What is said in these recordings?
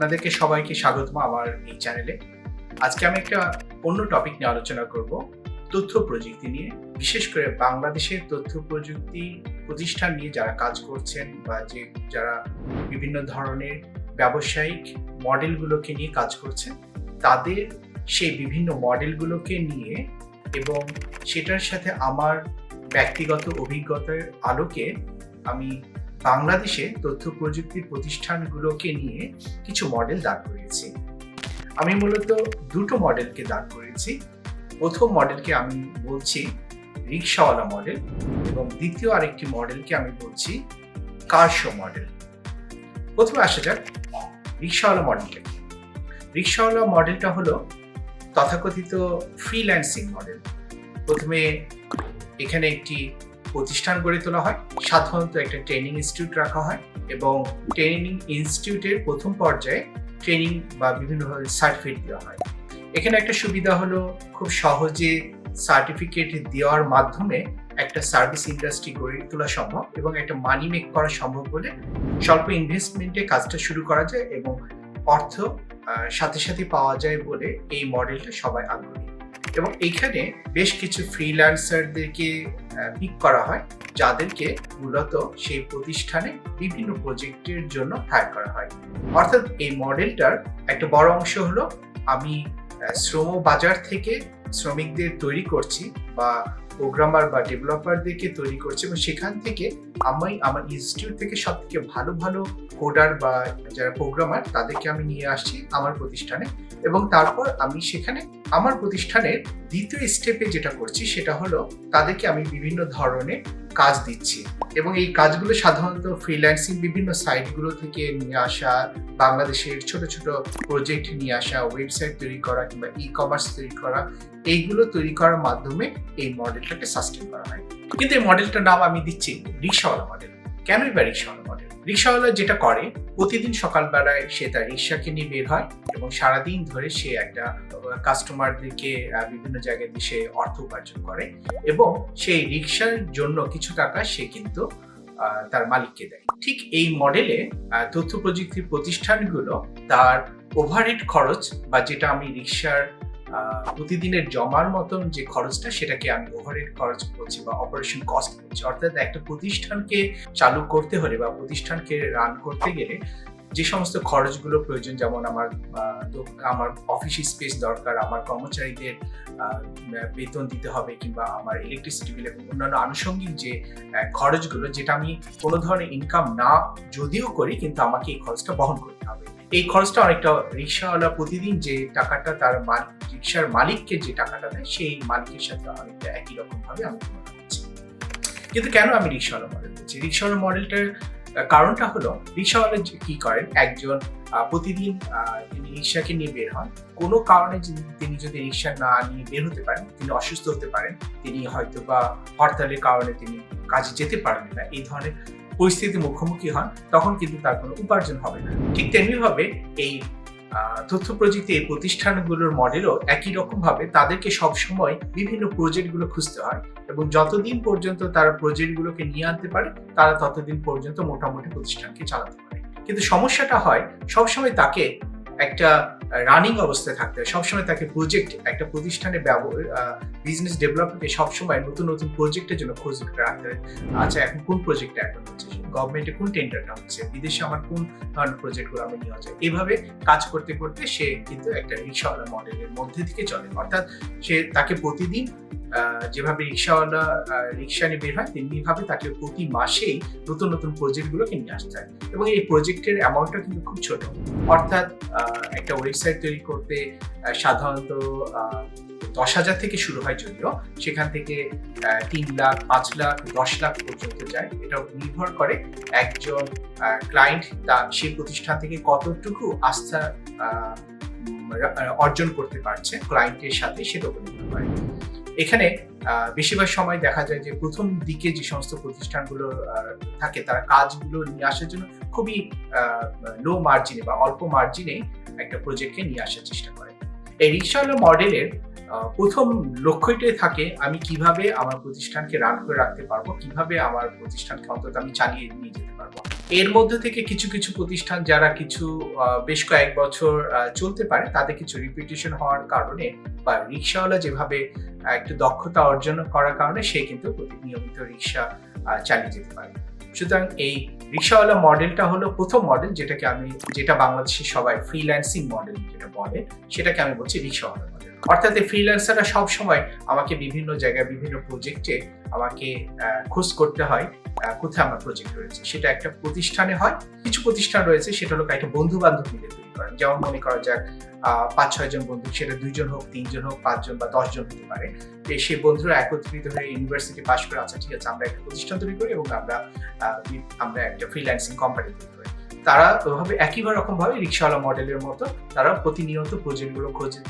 আপনাদেরকে সবাইকে স্বাগতম আমার এই চ্যানেলে আজকে আমি একটা অন্য টপিক নিয়ে আলোচনা করব, তথ্য প্রযুক্তি নিয়ে। বিশেষ করে বাংলাদেশের তথ্য প্রযুক্তি প্রতিষ্ঠান নিয়ে যারা কাজ করছেন বা যে যারা বিভিন্ন ধরনের ব্যবসায়িক মডেলগুলোকে নিয়ে কাজ করছেন, তাদের সেই বিভিন্ন মডেলগুলোকে নিয়ে এবং সেটার সাথে আমার ব্যক্তিগত অভিজ্ঞতার আলোকে আমি বাংলাদেশে তথ্য প্রযুক্তির প্রতিষ্ঠানগুলোকে নিয়ে কিছু মডেল দাঁড় করিয়েছি। আমি মূলত দুটো মডেলকে দাঁড় করিয়েছি। প্রথম মডেলকে আমি বলছি রিক্সাওয়ালা মডেল এবং দ্বিতীয় আরেকটি মডেলকে আমি বলছি কারশো মডেল প্রথমে আসা যাক রিক্সাওয়ালা মডেলটা? রিক্সাওয়ালা মডেলটা হলো তথাকথিত ফ্রিল্যান্সিং মডেল প্রথমে এখানে একটি প্রতিষ্ঠান গড়ে তোলা হয়। সাধারণত একটা ট্রেনিং ইনস্টিটিউট রাখা হয় এবং ট্রেনিং ইনস্টিটিউটের প্রথম পর্যায়ে ট্রেনিং বা বিভিন্নভাবে সার্টিফিকেট দেওয়া হয়। এখানে একটা সুবিধা হলো খুব সহজে সার্টিফিকেট দেওয়ার মাধ্যমে একটা সার্ভিস ইন্ডাস্ট্রি গড়ে তোলা সম্ভব এবং একটা মানি মেক করা সম্ভব বলে স্বল্প ইনভেস্টমেন্টে কাজটা শুরু করা যায় এবং অর্থ সাথে সাথে পাওয়া যায় বলে এই মডেলটা সবাই আগ্রহী। এবং এখানে বেশ কিছু ফ্রিল্যান্সারদেরকে পিক করা হয়, যাদেরকে মূলত সেই প্রতিষ্ঠানে বিভিন্ন প্রজেক্টের জন্য হায়ার করা হয়। অর্থাৎ এই মডেলটার একটা বড় অংশ হলো, আমি শ্রম বাজার থেকে শ্রমিকদের তৈরি করছি বা প্রোগ্রামার বা ডেভেলপারদেরকে তৈরি করছে এবং সেখান থেকে আমি, আমার ইনস্টিটিউট থেকে সব থেকে ভালো ভালো কোডার বা যারা প্রোগ্রামার তাদেরকে আমি নিয়ে আসছি আমার প্রতিষ্ঠানে এবং তারপর আমি সেখানে আমার প্রতিষ্ঠানের দ্বিতীয় স্টেপে যেটা করছি সেটা হলো তাদেরকে আমি বিভিন্ন ধরনের কাজ দিচ্ছি। এবং এই কাজগুলো সাধারণত ফ্রিল্যান্সিং বিভিন্ন সাইটগুলো থেকে নিয়ে আসা, বাংলাদেশের ছোট ছোট প্রজেক্ট নিয়ে আসা ওয়েবসাইট তৈরি করা কিংবা ই কমার্স তৈরি করা, এইগুলো তৈরি করার মাধ্যমে এই মডেলটাকে সাস্টেন করা হয়। কিন্তু এই মডেলটার নাম আমি দিচ্ছি রিক্সাওয়ালা মডেল কেনই বা রিক্সাওয়ালা মডেল রিক্সাওয়ালা যেটা করে প্রতিদিন সকালবেলায় সে তার রিক্সাকে নিয়ে বের হয় এবং সারাদিন ধরে সে একটা কাস্টমারদেরকে বিভিন্ন জায়গায় দিয়ে সে অর্থ উপার্জন করে এবং সেই রিক্সার জন্য কিছু টাকা সে কিন্তু তার মালিককে দেয়। ঠিক এই মডেলে তথ্য প্রযুক্তির প্রতিষ্ঠানগুলো তার ওভারহেড খরচ বা যেটা আমি রিক্সার প্রতিদিনের জমার মতন যে খরচটা সেটাকে আমি ওভারহেড খরচ বলছি বা অপারেশন কস্ট বলছি। অর্থাৎ একটা প্রতিষ্ঠানকে চালু করতে হলে বা প্রতিষ্ঠানকে রান করতে গেলে যে সমস্ত খরচগুলো প্রয়োজন, যেমন আমার আমার অফিস স্পেস দরকার, আমার কর্মচারীদের বেতন দিতে হবে কিংবা আমার ইলেকট্রিসিটি বিল এবং অন্যান্য আনুষঙ্গিক যে খরচগুলো, যেটা আমি কোনো ধরনের ইনকাম না, যদিও করি, কিন্তু আমাকে এই খরচটা বহন করতে হবে। এই খরচটা অনেকটা রিক্সাওয়ালা প্রতিদিন যে টাকাটা তার রিক্সার মালিককে যে টাকাটা দেয়, সেই মালিকের সাথে অনেকটা একই রকম ভাবে আমি তুলনা করছি। কিন্তু কেন আমি রিক্সাওয়ালা মডেল বলছি রিক্সাওয়ালা মডেলটার কারণটা হলো, রিক্সাওয়ালা কি করেন? একজন প্রতিদিন তিনি রিক্সাকে নিয়ে বের হন, কোনো কারণে তিনি যদি রিক্সা না নিয়ে বের হতে পারেন, তিনি অসুস্থ হতে পারেন, তিনি হয়তো বা হরতালের কারণে তিনি কাজে যেতে পারবেন না। এই ধরনের পরিস্থিতির মুখোমুখি হন, তখন কিন্তু তার কোনো উপার্জন হবে না। ঠিক তেমনিভাবে এই তথ্য প্রযুক্তি এই প্রতিষ্ঠানগুলোর মডেলও একই রকম ভাবে তাদেরকে সবসময় বিভিন্ন প্রজেক্টগুলো খুঁজতে হয় এবং যতদিন পর্যন্ত তারা প্রজেক্টগুলোকে নিয়ে আনতে পারে, তারা ততদিন পর্যন্ত মোটামুটি প্রতিষ্ঠানকে চালাতে পারে। কিন্তু সমস্যাটা হয়, সবসময় তাকে একটা রানিং অবস্থায় থাকতে হয়। সবসময় তাকে প্রজেক্ট একটা প্রতিষ্ঠানে বিজনেস ডেভেলপমেন্টে সবসময় নতুন নতুন প্রজেক্টের জন্য খোঁজ রাখতে হয়। আচ্ছা এখন কোন প্রজেক্টটা এখন হচ্ছে? গভর্নমেন্টে কোন টেন্ডারটা হচ্ছে? বিদেশে আমার কোন ধরনের প্রজেক্টগুলো আমি নেওয়া যায়? এভাবে কাজ করতে করতে সে কিন্তু একটা রিক্সাওয়ালা মডেলের মধ্যে থেকে চলে। অর্থাৎ সে তাকে প্রতিদিন যেভাবে রিক্সাওয়ালা রিক্সা নিয়ে বের হয়, তেমনি ভাবে তাকে প্রতি মাসেই নতুন নতুন প্রজেক্টগুলোকে নিয়ে আসতে হয়। এবং এই প্রজেক্টের অ্যামাউন্টটা কিন্তু খুব ছোট। অর্থাৎ একটা ওয়েবসাইট তৈরি করতে সাধারণত দশ হাজার থেকে শুরু হয় যদিও, সেখান থেকে তিন লাখ, পাঁচ লাখ, দশ লাখ পর্যন্ত যায়। এটা নির্ভর করে একজন ক্লায়েন্ট তা সেই প্রতিষ্ঠান থেকে কতটুকু আস্থা অর্জন করতে পারছে ক্লায়েন্টের সাথে সেটা নির্ভর করে এখানে বেশিরভাগ সময় দেখা যায় যে প্রথম দিকে যে সমস্ত প্রতিষ্ঠানগুলো থাকে, তারা কাজগুলো নিয়ে আসার জন্য খুবই লো মার্জিনে বা অল্প মার্জিনে একটা প্রজেক্টকে নিয়ে আসার চেষ্টা করে। এই রিক্সাওয়ালা মডেলের প্রথম লক্ষ্যটাই থাকে আমি কীভাবে আমার প্রতিষ্ঠানকে রান করে রাখতে পারব, কীভাবে আমার প্রতিষ্ঠানকে অন্তত আমি চালিয়ে নিয়ে যেতে পারব। এর মধ্যে থেকে কিছু কিছু প্রতিষ্ঠান যারা কিছু বেশ কয়েক বছর চলতে পারে, তাদের কিছু রিপিটেশন হওয়ার কারণে বা রিক্সাওয়ালা যেভাবে একটু দক্ষতা অর্জন করার কারণে সে কিন্তু নিয়মিত রিক্সা চালিয়ে যেতে পারে। সুতরাং এই রিক্সাওয়ালা মডেলটা হলো প্রথম মডেল যেটাকে আমি, যেটা বাংলাদেশে সবাই ফ্রিল্যান্সিং মডেল যেটা বলে, সেটাকে আমি বলছি রিক্সাওয়ালা মডেল অর্থাৎ এই ফ্রিল্যান্সাররা সবসময় আমাকে বিভিন্ন জায়গায়, বিভিন্ন প্রজেক্টে আমাকে খোঁজ করতে হয় কোথায় আমার প্রজেক্ট রয়েছে। সেটা একটা প্রতিষ্ঠানে হয়, কিছু প্রতিষ্ঠান রয়েছে, সেটা হলো একটা বন্ধু বান্ধব মিলে করেন যেমন মনে করা যাক পাঁচ, ছয় জন বন্ধু, সেটা দুইজন হোক, তিনজন হোক, পাঁচজন বা দশজন হতে পারে। সেই বন্ধুরা একত্রিত হয়ে ইউনিভার্সিটি পাশ করে আচ্ছা ঠিক আছে, আমরা একটা প্রতিষ্ঠান তৈরি করি এবং আমরা আমরা একটা ফ্রিল্যান্সিং কোম্পানি তৈরি করি। তারা ওভাবে একই রকম ভাবে রিক্সাওয়ালা মডেলের মতো তারা প্রতিনিয়ত প্রজেক্টগুলো খোঁজে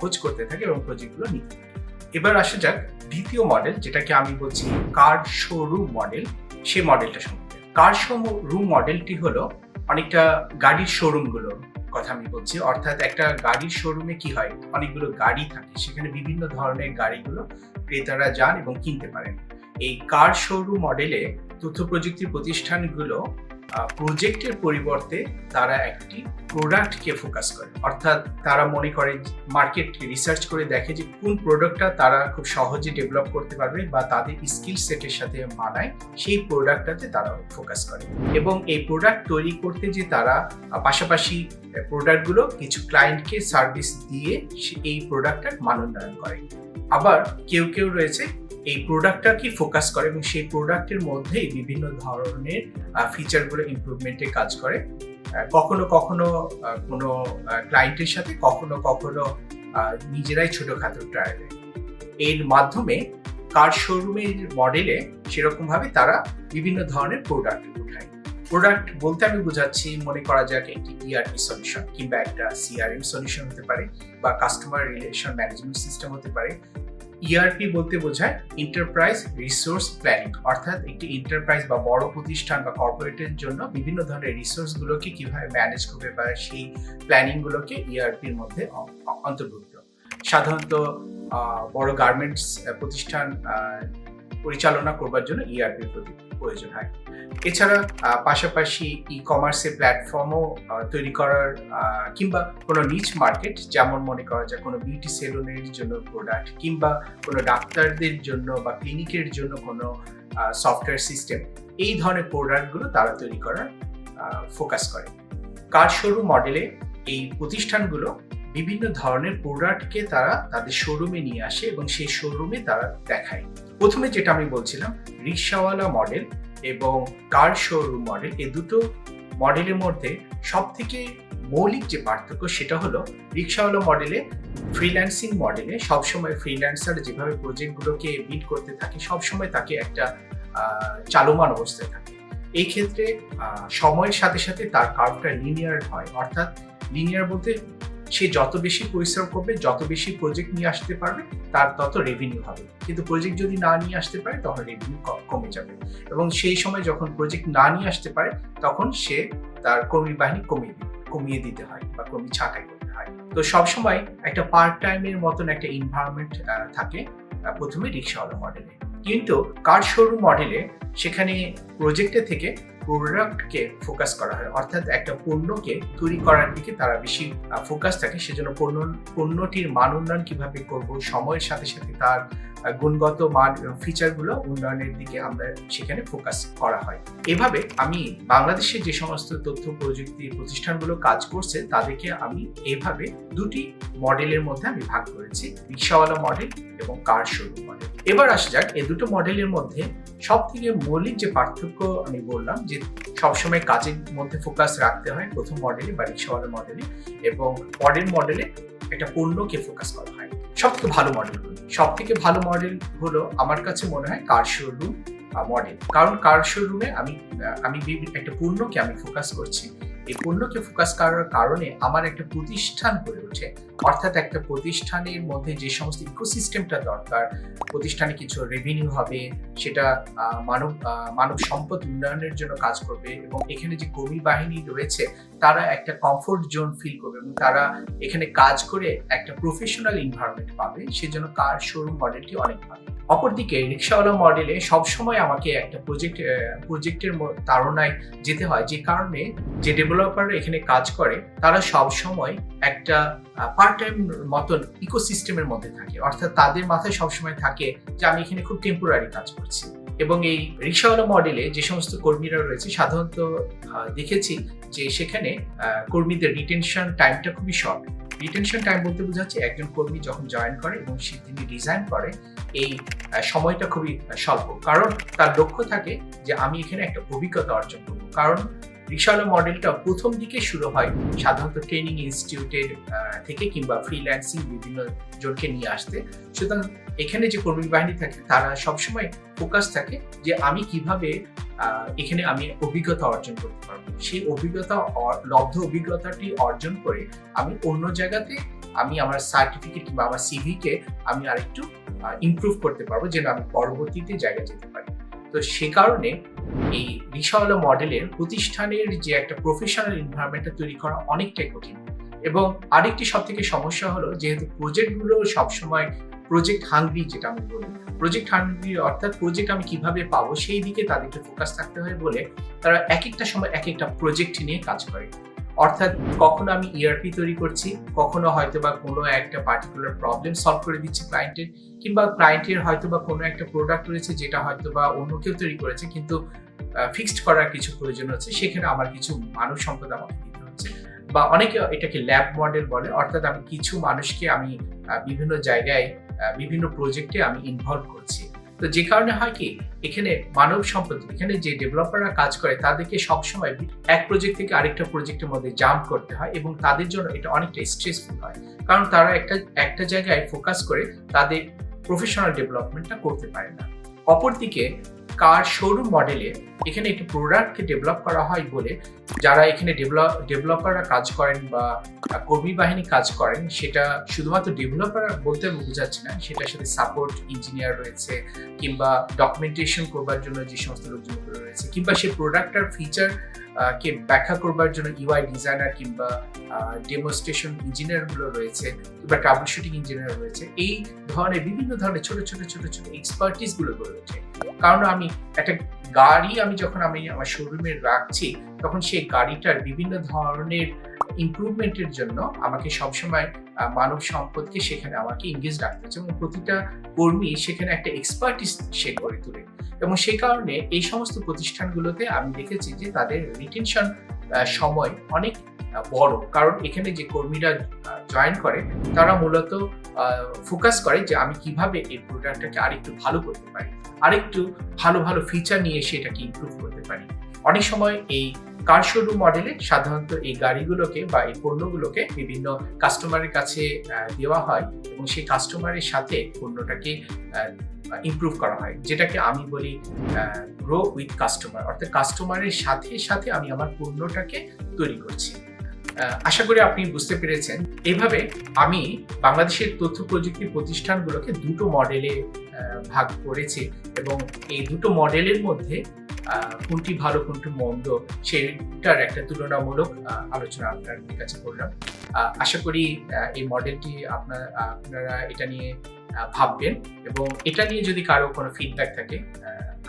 খোঁজ করতে থাকে এবং প্রজেক্টগুলো নিতে এবার আসা যাক দ্বিতীয় মডেল যেটাকে আমি বলছি কার শোরুম মডেল সেই মডেলটা সম্পর্কে। কার শোরুম মডেলটি হলো অনেকটা গাড়ির শোরুম শোরুমগুলো কথা আমি বলছি। অর্থাৎ একটা গাড়ির শোরুমে কি হয়? অনেকগুলো গাড়ি থাকে। সেখানে বিভিন্ন ধরনের গাড়িগুলো ক্রেতারা যান এবং কিনতে পারেন। এই কার শোরুম মডেলে তথ্য প্রযুক্তি প্রতিষ্ঠানগুলো প্রজেক্টের পরিবর্তে তারা একটি প্রোডাক্টকে ফোকাস করে। অর্থাৎ তারা মনে করে মার্কেট রিসার্চ করে দেখে যে কোন প্রোডাক্টটা তারা খুব সহজে ডেভেলপ করতে পারবে বা তাদের স্কিল সেটের সাথে মানায়, সেই প্রোডাক্টটাতে তারা ফোকাস করে। এবং এই প্রোডাক্ট তৈরি করতে যে তারা পাশাপাশি প্রোডাক্টগুলো কিছু ক্লায়েন্টকে সার্ভিস দিয়ে এই প্রোডাক্টটার মানোন্নয়ন করে। আবার কেউ কেউ রয়েছে এই প্রোডাক্টটাকে ফোকাস করে এবং সেই প্রোডাক্টের মধ্যেই বিভিন্ন ধরনের ফিচারগুলো ইমপ্রুভমেন্টে কাজ করে? কখনো কখনো কোনো ক্লায়েন্টের সাথে কখনো কখনো নিজেরাই ছোটখাটো ট্রায়ালে এর মাধ্যমে কার শোরুমের মডেলে সেরকম ভাবে তারা বিভিন্ন ধরনের প্রোডাক্ট উঠায়। প্রোডাক্ট বলতে আমি বোঝাচ্ছি, মনে করা যাক একটি ইআরপি সলিউশন কিংবা একটা সিআরএম সলিউশন হতে পারে বা কাস্টমার রিলেশন ম্যানেজমেন্ট সিস্টেম হতে পারে। ইআরপি বলতে বোঝায় এন্টারপ্রাইজ রিসোর্স প্ল্যানিং অর্থাৎ একটি এন্টারপ্রাইজ বা বড় প্রতিষ্ঠান বা কর্পোরেটের জন্য বিভিন্ন ধরনের রিসোর্স গুলোকে কীভাবে ম্যানেজ করবে বা সেই প্ল্যানিং গুলোকে ইআরপির মধ্যে অন্তর্ভুক্ত। সাধারণত বড় গার্মেন্টস প্রতিষ্ঠান পরিচালনা করবার জন্য ইআরপি প্রয়োজন হয়। এছাড়া পাশাপাশি ই কমার্সের প্ল্যাটফর্মও তৈরি করার কিংবা কোনো নিচ মার্কেট যেমন মনে করা যায় কোনো বিউটি সেলুনের জন্য প্রোডাক্ট কিংবা কোনো ডাক্তারদের জন্য বা ক্লিনিকের জন্য কোনো সফটওয়্যার সিস্টেম এই ধরনের প্রোডাক্টগুলো তারা তৈরি করার ফোকাস করে। কার শোরুম মডেলে এই প্রতিষ্ঠানগুলো বিভিন্ন ধরনের প্রোডাক্টকে তারা তাদের শোরুমে নিয়ে আসে এবং সেই শোরুমে তারা দেখায়। প্রথমে যেটা আমি বলছিলাম, রিক্সাওয়ালা মডেল এবং কার শোরুম মডেল এই দুটো মডেলের মধ্যে সব থেকে মৌলিক যে পার্থক্য সেটা হলো রিক্সাওয়ালা মডেলে ফ্রিল্যান্সিং মডেলে সবসময় ফ্রিল্যান্সার যেভাবে প্রজেক্টগুলোকে বিট করতে থাকে, সবসময় তাকে একটা চালমান অবস্থায় থাকে। এই ক্ষেত্রে সময়ের সাথে সাথে তার কার্ভটা লিনিয়ার হয়। অর্থাৎ লিনিয়ার বলতে সে যত বেশি পরিশ্রম করবে, যত বেশি প্রজেক্ট নিয়ে আসতে পারবে, তার তত রেভিনিউ হবে। কিন্তু প্রজেক্ট যদি না নিয়ে আসতে পারে, তখন রেভিনিউ কমে যাবে। এবং সেই সময় যখন প্রজেক্ট না নিয়ে আসতে পারে, তখন সে তার কর্মী বাহিনী কমিয়ে কমিয়ে দিতে হয় বা কর্মী ছাঁটাই করতে হয়। তো সবসময় একটা পার্ট টাইমের মতন একটা এনভায়রনমেন্ট থাকে প্রথমে রিক্সাওয়ালা মডেলে কিন্তু কার শোরুম মডেলে সেখানে প্রজেক্টে থেকে প্রোডাক্টকে ফোকাস করা হয়। অর্থাৎ একটা পণ্যকে তৈরি করার দিকে তারা বেশি ফোকাস থাকে। সেজন্য পণ্য, পণ্যটির মান উন্নয়ন কীভাবে করব, সময়ের সাথে সাথে তার গুণগত মান ফিচারগুলো উন্নয়নের দিকে আমরা সেখানে ফোকাস করা হয়। এভাবে আমি বাংলাদেশে যে সমস্ত তথ্য, প্রযুক্তি প্রতিষ্ঠানগুলো কাজ করছে, তাদেরকে আমি এভাবে দুটি মডেলের মধ্যে আমি ভাগ করেছি, রিক্সাওয়ালা মডেল এবং কার শোরুম মডেল এবার আসা যাক, এই দুটো মডেলের মধ্যে সব থেকে মৌলিক যে পার্থক্য আমি বললাম, যে সবসময় কাজের মধ্যে ফোকাস রাখতে হয় প্রথম মডেলে বা রিক্সাওয়ালা মডেলে এবং পরের মডেলে একটা পণ্যকে ফোকাস করা হয়। সব ভালো মডেল সব থেকে ভালো মডেল হলো আমার কাছে মনে হয় কার শোরুম মডেল কারণ কার শোরুমে আমি আমি একটা পণ্যকে আমি ফোকাস করছি। এই পণ্যকে ফোকাস করার কারণে আমার একটা প্রতিষ্ঠান গড়ে ওঠে। অর্থাৎ একটা প্রতিষ্ঠানের মধ্যে যে সমস্ত ইকোসিস্টেমটা দরকার, প্রতিষ্ঠানে কিছু রেভিনিউ হবে, সেটা মানব মানব সম্পদ উন্নয়নের জন্য কাজ করবে এবং এখানে যে কর্মী বাহিনী রয়েছে, তারা একটা কমফোর্ট জোন ফিল করবে এবং তারা এখানে কাজ করে একটা প্রফেশনাল এনভায়রনমেন্ট পাবে, সেজন্য কার শোরুম মডেলটি অনেক ভালো। অপরদিকে, রিক্সাওয়ালা মডেলে সবসময় আমাকে একটা প্রজেক্ট প্রজেক্টের তাড়নায় যেতে হয়, যে কারণে যে ডেভেলপার এখানে কাজ করে, তারা সবসময় একটা পার্ট টাইম মতন ইকোসিস্টেমের মধ্যে থাকে। অর্থাৎ তাদের মাথায় সবসময় থাকে যে আমি এখানে খুব টেম্পোরারি কাজ করছি। এবং এই রিক্সাওয়ালা মডেলে যে সমস্ত কর্মীরা রয়েছে, সাধারণত দেখেছি যে সেখানে কর্মীদের রিটেনশন টাইমটা খুবই শর্ট রিটেনশন টাইম বলতে বোঝাচ্ছে একজন কর্মী যখন জয়েন করে এবং সে তিনি রিজাইন করে, এই সময়টা খুবই স্বল্প। কারণ তার লক্ষ্য থাকে যে আমি এখানে একটা অভিজ্ঞতা অর্জন করব। কারণ রিক্সাওয়ালা মডেলটা প্রথম দিকে শুরু হয় সাধারণত ট্রেনিং ইনস্টিটিউটের থেকে কিংবা ফ্রিল্যান্সিং বিভিন্ন জনকে নিয়ে আসতে। সুতরাং এখানে যে কর্মী বাহিনী থাকে, তারা সবসময় ফোকাস থাকে যে আমি কীভাবে এখানে আমি অভিজ্ঞতা অর্জন করতে পারব। সেই অভিজ্ঞতা লব্ধ অভিজ্ঞতাটি অর্জন করে আমি অন্য জায়গাতে আমি আমার সার্টিফিকেট কিংবা আমার সিভিকে আমি আরেকটু ইমপ্রুভ করতে পারব যেন আমি পরবর্তীতে জায়গায় যেতে পারি। তো সে কারণে এই রিক্সাওয়ালা মডেলের প্রতিষ্ঠানের যে একটা প্রফেশনাল এনভায়রনমেন্টটা তৈরি করা অনেকটাই কঠিন। এবং আরেকটি সব থেকে সমস্যা হলো যেহেতু প্রজেক্টগুলো সবসময় প্রজেক্ট হাঙ্গরি যেটা আমি বলি। প্রজেক্ট হাঙ্গরি অর্থাৎ প্রজেক্ট আমি কীভাবে পাবো সেই দিকে তাদেরকে ফোকাস থাকতে হয় বলে তারা এক একটা সময় এক একটা প্রজেক্ট নিয়ে কাজ করে। অর্থাৎ কখনো আমি ইআরপি তৈরি করছি, কখনো হয়তো বা কোনো একটা পার্টিকুলার প্রবলেম সলভ করে দিচ্ছি ক্লায়েন্টের কিংবা ক্লায়েন্টের হয়তো বা কোনো একটা প্রোডাক্ট রয়েছে যেটা হয়তো বা অন্য কেউ তৈরি করেছে, কিন্তু ফিক্সড করার কিছু প্রয়োজন হচ্ছে সেখানে আমার কিছু মানব সম্পদ আমাকে দিতে হচ্ছে। বা অনেকে এটাকে ল্যাব মডেল বলে, অর্থাৎ আমি কিছু মানুষকে আমি বিভিন্ন জায়গায় বিভিন্ন প্রজেক্টে আমি ইনভলভ করছি। তো যে কারণে হয় কি, এখানে মানব সম্পদ, এখানে যে ডেভেলপাররা কাজ করে, তাদেরকে সবসময় এক প্রজেক্ট থেকে আরেকটা প্রজেক্টের মধ্যে জাম্প করতে হয় এবং তাদের জন্য এটা অনেকটা স্ট্রেসফুল হয়। কারণ তারা একটা একটা জায়গায় ফোকাস করে তাদের প্রফেশনাল ডেভেলপমেন্টটা করতে পারে না। অপরদিকে কার শোরুম মডেলে এখানে একটি প্রোডাক্টকে ডেভেলপ করা হয় বলে যারা এখানে ডেভেলপ ডেভেলপাররা কাজ করেন বা কর্মী বাহিনী কাজ করেন, সেটা শুধুমাত্র ডেভেলপার বলতে বোঝাচ্ছে না, সেটার সাথে সাপোর্ট ইঞ্জিনিয়ার রয়েছে কিংবা ডকুমেন্টেশন করবার জন্য যে সমস্ত লোকজনগুলো রয়েছে, কিংবা সেই প্রোডাক্টটার ফিচার কে ব্যাখ্যা করবার জন্য ইউআই ডিজাইনার কিংবা ডেমোস্ট্রেশন ইঞ্জিনিয়ারগুলো রয়েছে কিংবা ট্রাবল শুটিং ইঞ্জিনিয়ার রয়েছে, এই ধরনের বিভিন্ন ধরনের ছোট ছোট ছোট ছোট এক্সপার্টিসগুলো গড়ে ওঠে। কারণ আমি একটা গাড়ি আমি যখন আমি আমার শোরুমে রাখছি, তখন সেই গাড়িটার বিভিন্ন ধরনের ইমপ্রুভমেন্টের জন্য আমাকে সবসময় মানব সম্পদকে সেখানে আমাকে ইংগেজ রাখতে হচ্ছে এবং প্রতিটা কর্মী সেখানে একটা এক্সপার্টিস সে করে তোলে। এবং সেই কারণে এই সমস্ত প্রতিষ্ঠানগুলোতে আমি দেখেছি যে তাদের রিটেনশন সময় অনেক বড়। কারণ এখানে যে কর্মীরা জয়েন করে, তারা মূলত ফোকাস করে যে আমি কীভাবে এই প্রোডাক্টটাকে আরেকটু ভালো করতে পারি, আরেকটু ভালো ভালো ফিচার নিয়ে এসে এটাকে ইমপ্রুভ করতে পারি। অনেক সময় এই কার শোরুম মডেলে সাধারণত এই গাড়িগুলোকে বা এই পণ্যগুলোকে বিভিন্ন কাস্টমারের কাছে দেওয়া হয় এবং সেই কাস্টমারের সাথে পণ্যটাকে ইমপ্রুভ করা হয়। যেটাকে আমি বলি গ্রো উইথ কাস্টমার অর্থাৎ কাস্টমারের সাথে সাথে আমি আমার পণ্যটাকে তৈরি করছি। আশা করি আপনি বুঝতে পেরেছেন। এইভাবে আমি বাংলাদেশের তথ্য প্রযুক্তি প্রতিষ্ঠানগুলোকে দুটো মডেলে ভাগ করেছি এবং এই দুটো মডেলের মধ্যে কোনটি ভালো, কোনটি মন্দ সেটার একটা তুলনামূলক আলোচনা আপনার কাছে করলাম। আশা করি এই মডেলটি আপনার আপনারা এটা নিয়ে ভাববেন এবং এটা নিয়ে যদি কারও কোনো ফিডব্যাক থাকে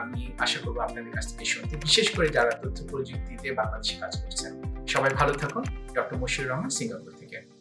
আমি আশা করব আপনাদের কাছ থেকে শুনতে। বিশেষ করে যারা তথ্য প্রযুক্তিতে বাংলাদেশে কাজ করছেন সবাই ভালো থাকুন ডক্টর মুশির রহমান সিঙ্গাপুর থেকে।